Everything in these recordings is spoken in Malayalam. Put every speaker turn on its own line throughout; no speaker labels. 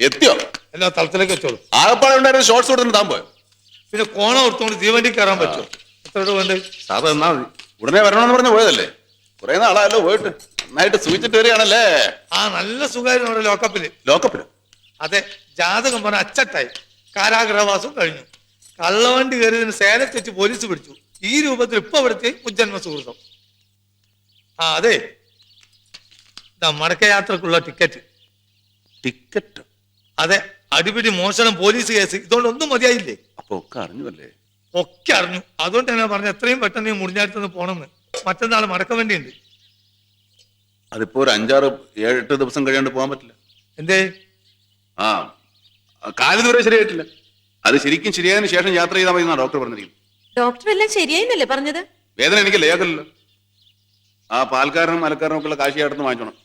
എത്തിയോ?
എല്ലാ സ്ഥലത്തിലേക്ക് വെച്ചോളൂ.
ആകപ്പാടെ ഉണ്ടായിരുന്ന ഷോർട്സ് കൊടുത്തിട്ട് താൻ പോയോ?
പിന്നെ കോണ എടുത്തോണ്ട് തീവണ്ടി കയറാൻ പറ്റുമോ? എത്ര രൂപ വേണ്ടത്
സാറ് എന്നാ മതി ഉടനെ വരണമെന്ന് പറഞ്ഞ് പോയതല്ലേ? കുറെ നാളായല്ലോ പോയിട്ട്. നന്നായിട്ട് സൂചിച്ചിട്ട് വരികയാണല്ലേ?
ആ നല്ല സുഖമായിരുന്നു അവിടെ ലോക്കപ്പിൽ
ലോക്കപ്പിൽ
അതെ ജാതകം പറഞ്ഞ അച്ചട്ടായി. കാരാഗ്രഹവാസം കഴിഞ്ഞു. കള്ളവണ്ടി കയറിയതിന് സേലത്ത് വെച്ച് പോലീസ് പിടിച്ചു. ഈ രൂപത്തിൽ ഇപ്പൊ അവിടുത്തെ മുജ്ജന്മ സുഹൃത്തം. ആ അതെ. മടക്കയാത്രക്കുള്ള ടിക്കറ്റ്
ടിക്കറ്റ്
അതെ അടിപിടി മോഷണം പോലീസ് കേസ്. ഇതുകൊണ്ട് ഒന്നും മതിയായില്ലേ?
അപ്പൊ ഒക്കെ അറിഞ്ഞുവല്ലേ?
ഒക്കെ അറിഞ്ഞു. അതുകൊണ്ട് തന്നെ പറഞ്ഞു എത്രയും പെട്ടെന്ന് ഈ മുടിഞ്ഞാടത്തുനിന്ന് പോണമെന്ന് മറ്റന്നാൾ മടക്ക വേണ്ടിയുണ്ട്.
അതിപ്പോ ഒരു അഞ്ചാറ് ഏഴ് എട്ട് ദിവസം കഴിയാണ്ട് പോകാൻ പറ്റില്ല.
എന്തേ?
ആ കാൽ ദൂരെ ശരിയായിട്ടില്ല. അത് ശരിക്കും ശരിയായതിനു ശേഷം യാത്ര ചെയ്താൽ മതി എന്നാണ് ഡോക്ടർ പറഞ്ഞിരിക്കുന്നത്.
ഡോക്ടർ എല്ലാം ശരിയായിന്നല്ലേ പറഞ്ഞത്?
വേദന എനിക്ക് ലേഖല്ലോ ആ പാൽക്കാരനും മലക്കാരനും ഒക്കെ ഉള്ള കാശി അടുത്ത് വാങ്ങിച്ചോണം.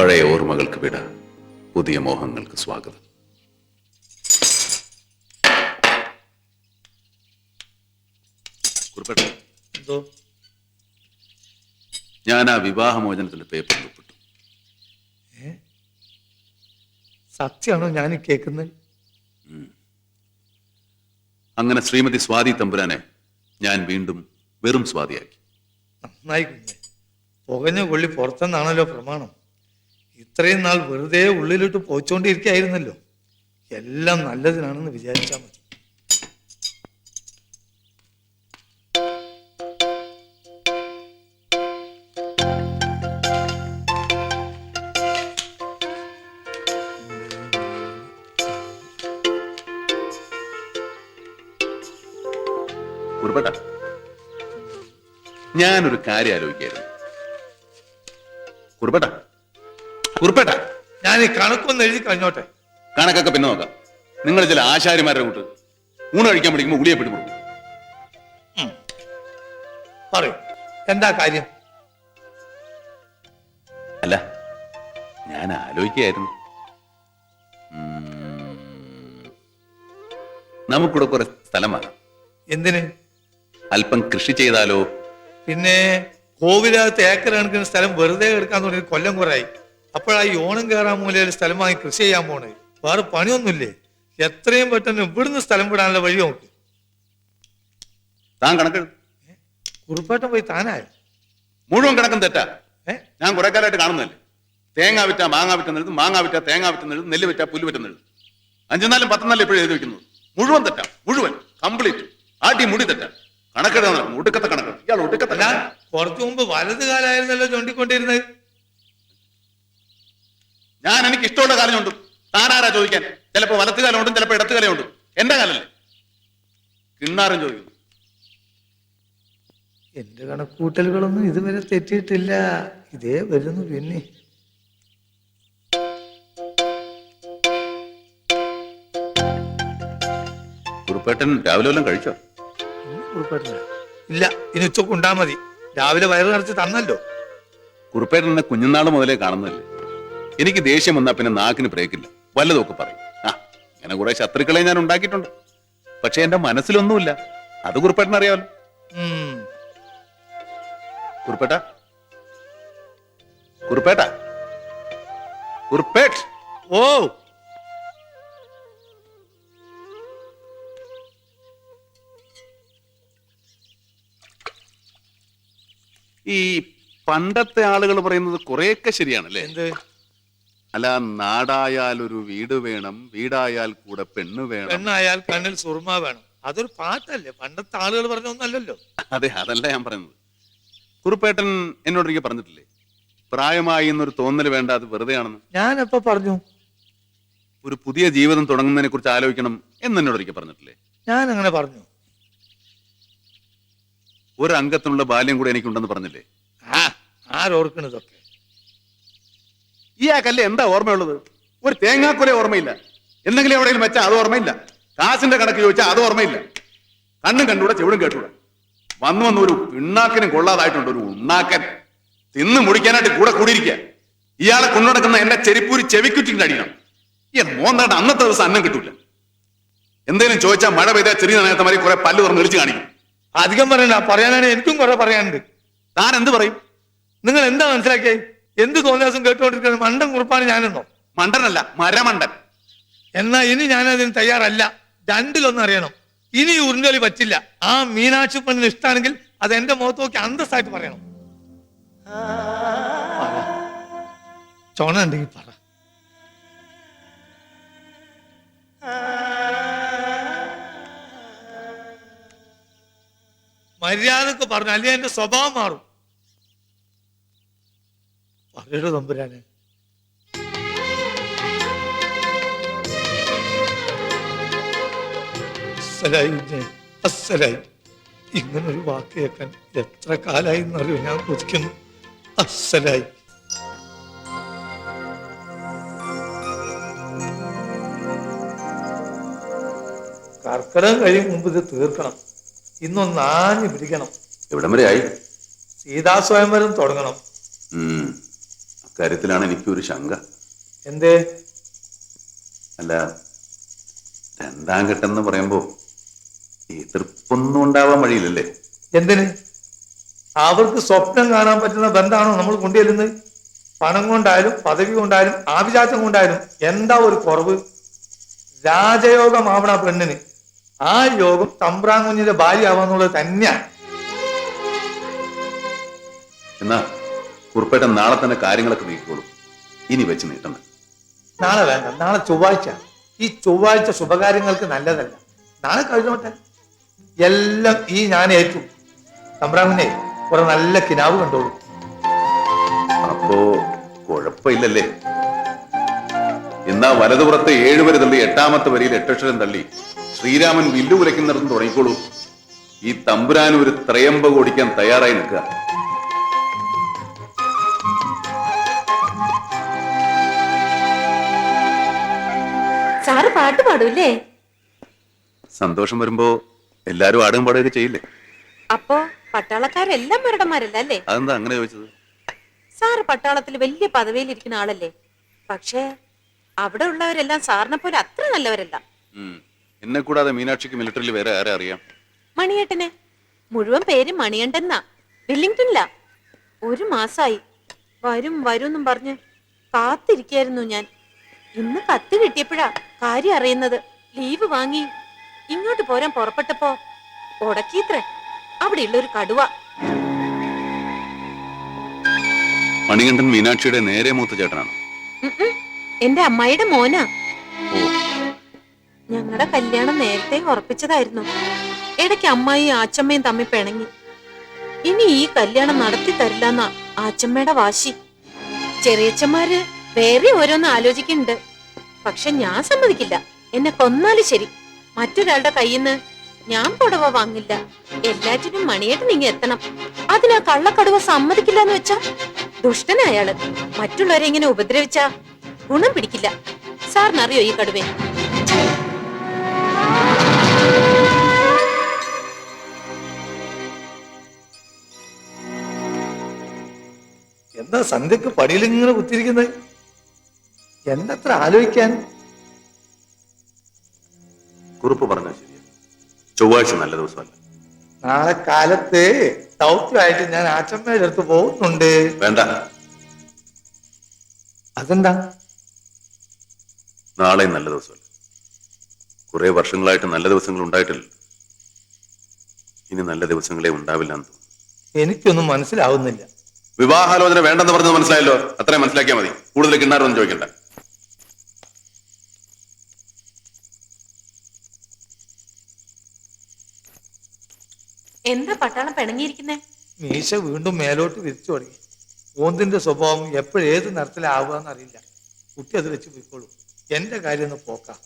പഴയ ഓർമ്മകൾക്ക് വിട. പുതിയ മോഹങ്ങൾക്ക് സ്വാഗതം.
എന്തോ?
ഞാൻ ആ വിവാഹമോചനത്തിന്റെ പേപ്പർ ഒപ്പിട്ടു.
സത്യമാണോ ഞാൻ കേൾക്കുന്നത്
അങ്ങനെ ശ്രീമതി സ്വാതി തമ്പുരാനെ ഞാൻ വീണ്ടും വെറും സ്വാതിയാക്കി.
നന്നായി കുഞ്ഞെ. പുകഞ്ഞ കൊള്ളി പുറത്തെന്നാണല്ലോ പ്രമാണം. ഇത്രയും നാൾ വെറുതെ ഉള്ളിലിട്ട് പോയിച്ചോണ്ടിരിക്കായിരുന്നല്ലോ എല്ലാം നല്ലതിനാണെന്ന് വിചാരിച്ചാൽ മതി.
ഞാനൊരു കാര്യം ആലോചിക്കായിരുന്നു. കുറിപ്പേട്ട കുറിപ്പേട്ട
ഞാൻ ഈ കണക്കൊന്ന് എഴുതി കഴിഞ്ഞോട്ടെ.
കണക്കൊക്കെ പിന്നെ നോക്കാം. നിങ്ങൾ ചില ആശാരിമാരുടെ കൂട്ട് ഊണ് കഴിക്കാൻ പഠിക്കുമ്പോൾ ഉളിയെ കൊടുക്കും.
പറയൂ എന്താ കാര്യം?
അല്ല ഞാൻ ആലോചിക്കായിരുന്നു നമുക്കിവിടെ കുറെ സ്ഥലമാണ്
എന്തിന്?
അല്പം കൃഷി ചെയ്താലോ?
പിന്നെ കോവിലകത്ത് ഏക്കർ കണക്കിന് സ്ഥലം വെറുതെ എടുക്കാൻ തുടങ്ങി കൊല്ലം കുറയായി. അപ്പോഴാ ഈ ഓണം കയറാൻ മൂലയിൽ സ്ഥലം വാങ്ങി കൃഷി ചെയ്യാൻ പോണേ. വേറെ പണിയൊന്നുമില്ലേ? എത്രയും പെട്ടെന്ന് ഇവിടുന്ന് സ്ഥലം വിടാനുള്ള വഴി നോക്ക്.
താൻ കണക്ക്
കുറുപ്പേട്ടൻ പോയി താനായ?
മുഴുവൻ കണക്കും തെറ്റാ.
ഏ?
ഞാൻ കുറെ കാലമായിട്ട് കാണുന്നതല്ലേ. തേങ്ങ വിറ്റ മാങ്ങ വിറ്റുന്നെഴുതും മാങ്ങ വിറ്റ തേങ്ങ വിറ്റുന്നെഴുതും നെല്ല് വിറ്റ പുല്ല് വിറ്റുന്നെഴുതും അഞ്ചെന്നാലും പത്തെന്നാലും ഇപ്പോഴും എഴുതി വെക്കുന്നത്? മുഴുവൻ തെറ്റാ മുഴുവൻ കംപ്ലീറ്റ്. ആട്ടി മുടി തെറ്റാ. കണക്കെഴുതാൻ നടക്കും ഒടുക്കത്തെ കണക്ക്. ഇയാൾ ഒടുക്കത്തെ.
കുറച്ചു മുമ്പ് വലത് കാലായിരുന്നല്ലോ ചൂണ്ടിക്കൊണ്ടിരുന്നത്.
ഞാൻ എനിക്ക് ഇഷ്ടമുള്ള കാലം ഉണ്ട് താനാരാ ചോദിക്കാൻ? ചിലപ്പോൾ വലത്ത് കാലം ഉണ്ടും ചിലപ്പോൾ ഇടത്ത് കാലം ഉണ്ടും എന്റെ കാലല്ലേ? കിണ്ണാരൻ ചോദിക്കുന്നു.
എന്റെ കണക്കൂട്ടലുകളൊന്നും ഇതുവരെ തെറ്റിയിട്ടില്ല. ഇതേ വരുന്നു പിന്നെ.
കുറുപ്പേട്ടൻ രാവിലെ വല്ലതും കഴിച്ചോ?
ഒന്നും കുറുപ്പേട്ടനില്ല. ഇല്ല ഇനി ഉച്ചയ്ക്ക് ഉണ്ടാ മതി. രാവിലെ വയറ് നിറച്ച് തന്നല്ലോ.
കുറുപ്പേട്ടൻ എന്നെ കുഞ്ഞുനാൾ മുതലേ കാണുന്നതല്ലേ? എനിക്ക് ദേഷ്യം വന്നാ പിന്നെ നാക്കിന് പ്രേക്കില്ല വല്ലതൊക്കെ പറയും. ആ അങ്ങനെ കുറെ ശത്രുക്കളെ ഞാൻ ഉണ്ടാക്കിയിട്ടുണ്ട്. പക്ഷെ എന്റെ മനസ്സിലൊന്നുമില്ല. അത് കുറിപ്പേട്ടൻ അറിയാമല്ലോ.
കുറിപ്പേട്ട
കുറിപ്പേട്ട? കുറിപ്പേട്ട്? കുറുപ്പേട്ട്?
ഓ!
ഈ പണ്ടത്തെ ആളുകൾ പറയുന്നത് കുറെയൊക്കെ ശരിയാണല്ലേ?
എന്ത്?
അല്ല നാടായാൽ ഒരു വീട് വേണം വീടായാൽ കൂടെ പെണ്ണ് വേണം.
പെണ്ണായാൽ കണ്ണിൽ സുറുമ വേണം. അതൊരു പാട്ടല്ലേ? പണ്ടത്തെ ആളുകൾ പറഞ്ഞ ഒന്നല്ലല്ലോ.
അതെ അതല്ല ഞാൻ പറയുന്നത് കുറുപ്പേട്ടൻ എന്നോടൊരിക്കൽ പറഞ്ഞിട്ടില്ലേ? പ്രായമായി എന്നൊരു തോന്നൽ വേണ്ട അത് വെറുതെ ആണെന്ന്
ഞാൻ എപ്പോ പറഞ്ഞു?
ഒരു പുതിയ ജീവിതം തുടങ്ങുന്നതിനെ കുറിച്ച് ആലോചിക്കണം എന്ന് എന്നോട് പറഞ്ഞിട്ടില്ലേ?
ഞാൻ അങ്ങനെ പറഞ്ഞു.
ഒരു അംഗത്തിനുള്ള ബാല്യം കൂടെ എനിക്കുണ്ടെന്ന് പറഞ്ഞില്ലേ?
ആ ആരോർക്കണതൊക്കെ.
ഇയാൾക്കല്ലേ എന്താ ഓർമ്മയുള്ളത്? ഒരു തേങ്ങാക്കുല ഓർമ്മയില്ല. എന്തെങ്കിലും എവിടെയെങ്കിലും വെച്ചാൽ അത് ഓർമ്മയില്ല. കാശിന്റെ കണക്ക് ചോദിച്ചാൽ അത് ഓർമ്മയില്ല. കണ്ണും കണ്ടൂടെ ചെവിടും കേട്ടൂടെ. വന്നു വന്ന് ഒരു പിണ്ണാക്കിനും കൊള്ളാതായിട്ടുണ്ട് ഒരു ഉണ്ണാക്കൻ. തിന്ന് മുടിക്കാനായിട്ട് കൂടെ കൂടിയിരിക്കുക ഇയാളെ കൊണ്ടുനടക്കുന്ന എന്റെ ചെരിപ്പൂരി ചെവിക്കുറ്റിന്റെ അടിക്കണം ഈ മോന്താണ്ട് അന്നത്തെ ദിവസം അന്നം കിട്ടൂല. എന്തെങ്കിലും ചോദിച്ചാൽ മഴ പെയ്താൽ ചെറിയ നേരത്തെ മാതിരി കുറെ പല്ല് തുറന്ന് ഇളിച്ച് കാണിക്കും.
അധികം പറയണ്ട. പറയാനാണ് എനിക്കും കുറെ പറയാനുണ്ട്.
താൻ എന്ത് പറയും?
നിങ്ങൾ എന്താ മനസ്സിലാക്കിയേ? എന്ത് തോന്നിയാസം കേട്ടുകൊണ്ടിരിക്കുന്നത് മണ്ടൻ കുറിപ്പാണ് ഞാനെന്നോ.
മണ്ടനല്ല മരമണ്ടൻ.
എന്നാ ഇനി ഞാൻ അതിന് തയ്യാറല്ല. രണ്ടിലൊന്നും അറിയണം. ഇനി ഉറിഞ്ഞൊലി പറ്റില്ല. ആ മീനാക്ഷി പെണ്ണിന് ഇഷ്ടമാണെങ്കിൽ അത് എന്റെ മുഖത്ത് നോക്കി അന്തസ്സായിട്ട് പറയണം. പറ. ഉണ്ടെങ്കിൽ പറ. മര്യാദയ്ക്ക് പറഞ്ഞു അല്ലെങ്കിൽ എന്റെ സ്വഭാവം മാറും. പറയടോ തമ്പുരാനെ. അസ്സലായി കുഞ്ഞേ, അസ്സലായി. ഇങ്ങനൊരു വാക്ക് കേൾക്കാൻ എത്ര കാലായി എന്നറിയോ? ഞാൻ കൊതിക്കുന്നു അസ്സലായി. കർക്കിടകം കഴിയും മുമ്പ് ഇത് തീർക്കണം. ഇന്നൊന്ന് ആഞ്ഞു പിടിക്കണം.
എവിടം വരെ ആയി?
സീതാ സ്വയംവരം തുടങ്ങണം.
ഉം. അക്കാര്യത്തിലാണ് എനിക്കൊരു ശങ്ക.
എന്തേ?
അല്ല രണ്ടാം ഘട്ടം എന്ന് പറയുമ്പോ എതിർപ്പൊന്നും ഉണ്ടാവാൻ വഴിയില്ലല്ലേ?
എന്തിന്? അവർക്ക് സ്വപ്നം കാണാൻ പറ്റുന്ന ബന്ധാണോ നമ്മൾ കൊണ്ടുചെല്ലുന്നത്? പണം കൊണ്ടായാലും പദവി കൊണ്ടായാലും ആഭിജാത്യം കൊണ്ടായാലും എന്താ ഒരു കുറവ്? രാജയോഗമാവണ പെണ്ണിന്. ആ യോഗം തമ്പ്രാൻ കുഞ്ഞിന്റെ ഭാര്യ ആവാന്നുള്ളത് തന്നെയാണ്
എന്നാ കുറുപ്പേട്ടൻ നാളെ തന്നെ കാര്യങ്ങളൊക്കെ നീക്കോളൂ ഇനി വെച്ച് നീട്ടണ്ട.
നാളെ വേണ്ട. നാളെ ചൊവ്വാഴ്ച. ഈ ചൊവ്വാഴ്ച ശുഭകാര്യങ്ങൾക്ക് നല്ലതല്ല. നാളെ കഴിഞ്ഞോട്ടെ എല്ലാം ഈ ഞാൻ ഏറ്റു കുഞ്ഞെ കുറെ നല്ല കിനാവ് കണ്ടോളൂ.
അപ്പോ കുഴപ്പമില്ലല്ലേ? എന്നാ വലതുപുറത്തെ ഏഴ് വരെ തള്ളി എട്ടാമത്തെ വരിയിൽ എട്ടക്ഷരം തള്ളി ശ്രീരാമൻ വില്ലു കുലയ്ക്കുന്നിടത്ത് തുടങ്ങിക്കോളൂ. ഈ തമ്പുരാൻ ഒരു ത്രയമ്പ ഓടിക്കാൻ തയ്യാറായി നിൽക്കുക.
സാറ് പാട്ട് പാടൂല്ലേ?
സന്തോഷം വരുമ്പോ എല്ലാരും ആടും പാടുകയൊക്കെ ചെയ്യില്ലേ?
അപ്പോ പട്ടാളക്കാരെല്ലാം മരടന്മാരല്ലേ
അതെന്താ അങ്ങനെ ചോദിച്ചത്?
സാറ് പട്ടാളത്തിൽ വലിയ പദവിയിലിരിക്കുന്ന ആളല്ലേ? പക്ഷേ അവിടെ ഉള്ളവരെല്ലാം സാറിനെ പോലെ അത്ര നല്ലവരല്ല.
എന്നെ കൂടാതെ മീനാക്ഷിക്ക് മിലിറ്ററിയിൽ വേറെ ആരെ അറിയാം?
മണിയേട്ടനെ. മുഴുവൻ പേര് മണിയണ്ടെന്നാ വെല്ലിംഗ്ടണില്ല ഒരു മാസായി. വരും വരും എന്നും പറഞ്ഞ് കാത്തിരിക്കായിരുന്നു ഞാൻ. ഇന്ന് കത്ത് കിട്ടിയപ്പോഴാ കാര്യം അറിയുന്നത്. ലീവ് വാങ്ങി. ഇങ്ങോട്ട് പോരാൻ പുറപ്പെട്ടപ്പോ ഉടക്കിത്രേ അവിടെയുള്ള ഒരു കടുവ.
മണികണ്ഠൻ മീനാക്ഷിയുടെ നേരെ മൂത്ത ചേട്ടനാണ്.
എന്റെ അമ്മായിയുടെ മോനാ. ഞങ്ങളുടെ കല്യാണം നേരത്തെ ഉറപ്പിച്ചതായിരുന്നു. ഇടയ്ക്ക് അമ്മായിയും ആച്ചമ്മയും തമ്മിൽ പിണങ്ങി. ഇനി ഈ കല്യാണം നടത്തി തരില്ലെന്ന ആച്ചമ്മയുടെ വാശി. ചെറിയച്ചന്മാര് വേറെ ഓരോന്ന് ആലോചിക്കുന്നുണ്ട്. പക്ഷെ ഞാൻ സമ്മതിക്കില്ല. എന്നെ കൊന്നാലും ശരി. മറ്റൊരാളുടെ കയ്യിൽ നിന്ന് ഞാൻ പുടവ വാങ്ങില്ല. എല്ലാറ്റിനും മണിയായിട്ട് നീങ്ങി എത്തണം. അതിനാ കള്ളക്കടുവ സമ്മതിക്കില്ല എന്ന് വെച്ചാ? ദുഷ്ടനായാൾ. മറ്റുള്ളവരെ ഇങ്ങനെ ഉപദ്രവിച്ചാ ഗുണം പിടിക്കില്ല. സാറിനറിയോ ഈ കടുവേ
എന്താ സന്ധ്യക്ക് പടിയിൽ ഇങ്ങനെ കുത്തിരിക്കുന്നത് എന്തത്ര ആലോചിക്കാൻ?
കുറിപ്പ് പറഞ്ഞാൽ ശരിയാ. ചൊവ്വാഴ്ച നല്ല ദിവസമല്ല.
നാളെ കാലത്ത് ദൗത്യമായിട്ട് ഞാൻ ആച്ചമ്മയുടെ അടുത്ത് പോകുന്നുണ്ട്.
വേണ്ട.
അതെന്താ?
നാളെ നല്ല ദിവസമല്ല. കുറെ വർഷങ്ങളായിട്ട് നല്ല ദിവസങ്ങൾ ഉണ്ടായിട്ടില്ല. ഇനി നല്ല ദിവസങ്ങളെ ഉണ്ടാവില്ല എന്ന് തോന്നുന്നു.
എനിക്കൊന്നും മനസ്സിലാവുന്നില്ല.
വിവാഹാലോചന വേണ്ടെന്ന് പറഞ്ഞത് മനസ്സിലായല്ലോ? അത്രയും മനസ്സിലാക്കിയാൽ മതി. കൂടുതൽ കിണ്ണാറൊന്നും ചോദിക്കണ്ട.
എന്താ പട്ടാളം പിണങ്ങിയിരിക്കുന്നേ?
മീശ വീണ്ടും മേലോട്ട് വിരിച്ചു തുടങ്ങി. ഓന്തിന്റെ സ്വഭാവം എപ്പോഴേത് നിറത്തിലാവുക എന്നറിയില്ല കുട്ടി അത് വെച്ച് പോയിക്കോളൂ. എന്റെ കാര്യം ഒന്ന് പോക്കാം.